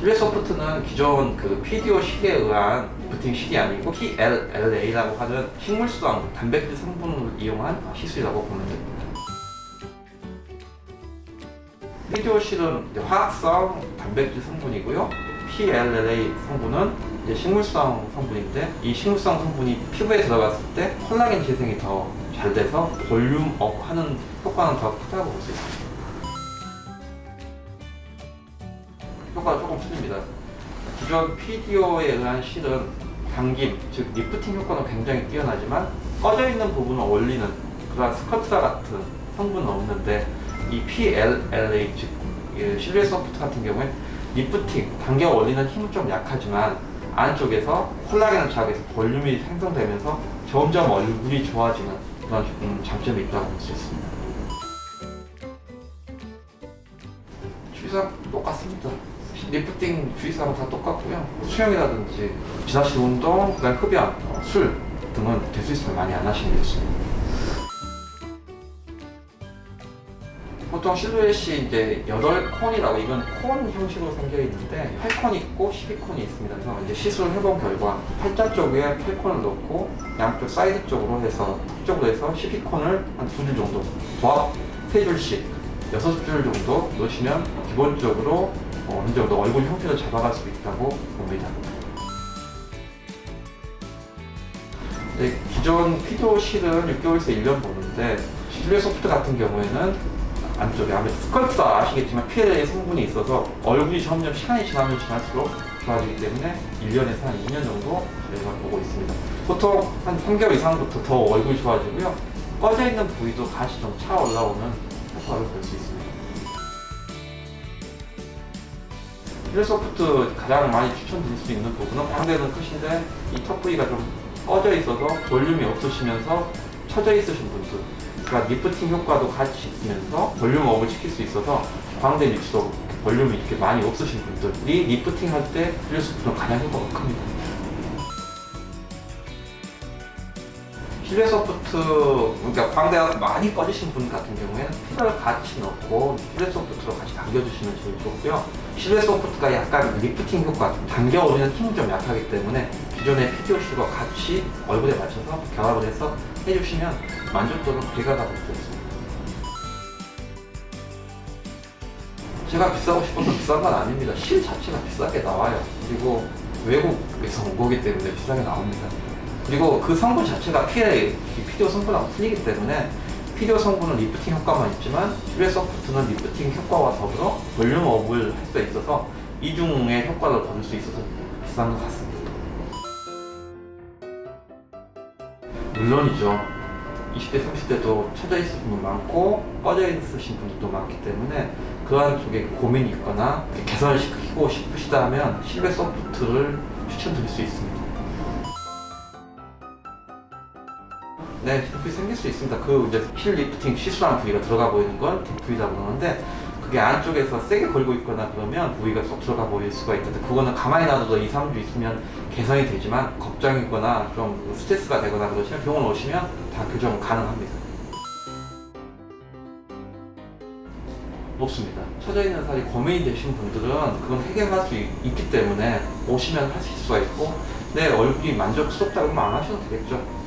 실내 소프트는 기존 그 PDO 실에 의한 리프팅 실이 아니고 PLLA라고 하는 식물성 단백질 성분을 이용한 시술이라고 보면 됩니다. PDO 이제 화학성 단백질 성분이고요. PLLA 성분은 이제 식물성 성분인데 이 식물성 성분이 피부에 들어갔을 때 콜라겐 재생이 더 잘 돼서 볼륨 업 하는 효과는 더 크다고 볼 수 있습니다. 효과가 조금 틀립니다. 기존 PDO에 의한 실은 당김, 즉 리프팅 효과는 굉장히 뛰어나지만 꺼져 있는 부분을 올리는 그러한 스커트라 같은 성분은 없는데 이 PLLA 즉이 실내 소프트 같은 경우에 리프팅, 당겨 올리는 힘은 좀 약하지만 안쪽에서 콜라겐을 자극해서 볼륨이 생성되면서 점점 얼굴이 좋아지는 그런 음, 장점이 있다고 볼 수 있습니다. 주의사항 똑같습니다. 리프팅 주의사항은 다 똑같고요. 수영이라든지 지나치는 운동, 그다음 흡연, 어, 술 등은 될 수 있으면 많이 안 하시는 게 좋습니다. 보통 실루엣이 이제 8콘이라고 이건 콘 형식으로 생겨 있는데 8콘 있고 12콘이 있습니다. 그래서 이제 시술을 해본 결과 팔자 쪽에 8콘을 넣고 양쪽 사이드 쪽으로 해서 턱 쪽으로 해서 12콘을 한 두 줄 정도 조합 세 줄씩 여섯 줄 정도 넣으시면 기본적으로 어, 어느 정도 얼굴 형태를 잡아갈 수 있다고 봅니다. 네, 기존 피도 실은 6개월에서 1년 보는데 실내 소프트 같은 경우에는 안쪽에 아무래도 스컬프도 아시겠지만 PLA 성분이 있어서 얼굴이 점점 시간이 지나면 지날수록 좋아지기 때문에 1년에서 한 2년 정도 저희가 보고 있습니다. 보통 한 3개월 이상부터 더 얼굴이 좋아지고요. 꺼져 있는 부위도 가시 좀 차 올라오는 효과를 볼 수 있습니다. 필 소프트 가장 많이 추천드릴 수 있는 부분은 광대는 끝인데 이 턱 부위가 좀 꺼져 있어서 볼륨이 없으시면서 처져 있으신 분들 그러니까 리프팅 효과도 같이 있으면서 볼륨 업을 시킬 수 있어서 광대 위치도 볼륨이 이렇게 많이 없으신 분들이 리프팅 할때필 소프트는 가장 효과가 큽니다. 실내 소프트, 그러니까 광대가 많이 꺼지신 분 같은 경우에는 필러를 같이 넣고 실내 소프트로 같이 당겨주시면 제일 좋고요. 실내 소프트가 약간 리프팅 효과, 당겨 오리는 힘이 좀 약하기 때문에 기존의 피디오 실과 같이 얼굴에 맞춰서 결합을 해서 해주시면 만족도는 배가가 있습니다. 제가 비싸고 싶어서 비싼 건 아닙니다. 실 자체가 비싸게 나와요. 그리고 외국에서 온 거기 때문에 비싸게 나옵니다. 그리고 그 성분 자체가 PLA, 피디오 성분하고 틀리기 때문에 피디오 성분은 리프팅 효과만 있지만 실외 소프트는 리프팅 효과와 더불어 볼륨 업을 할 수 있어서 이중의 효과를 얻을 수 있어서 비싼 것 같습니다. 물론이죠. 20대, 30대도 처져 있으신 분 많고 꺼져 있으신 분들도 많기 때문에 그러한 쪽에 고민이 있거나 개선을 시키고 싶으시다 하면 실외 소프트를 추천드릴 수 있습니다. 네, 뒷부위 생길 수 있습니다. 그 이제 힐 리프팅 시술하는 부위가 들어가 보이는 건 뒷부위라고 그러는데 그게 안쪽에서 세게 걸고 있거나 그러면 부위가 쏙 들어가 보일 수가 있는데 그거는 가만히 놔둬도 2, 3주 있으면 개선이 되지만 걱정이거나 좀 스트레스가 되거나 그러시면 병원 오시면 다 교정 가능합니다. 높습니다. 처져 있는 살이 고민이 되신 분들은 그건 해결할 수 있, 기 때문에 오시면 하실 수가 있고 내 얼굴이 만족스럽다고 하면 안 하셔도 되겠죠.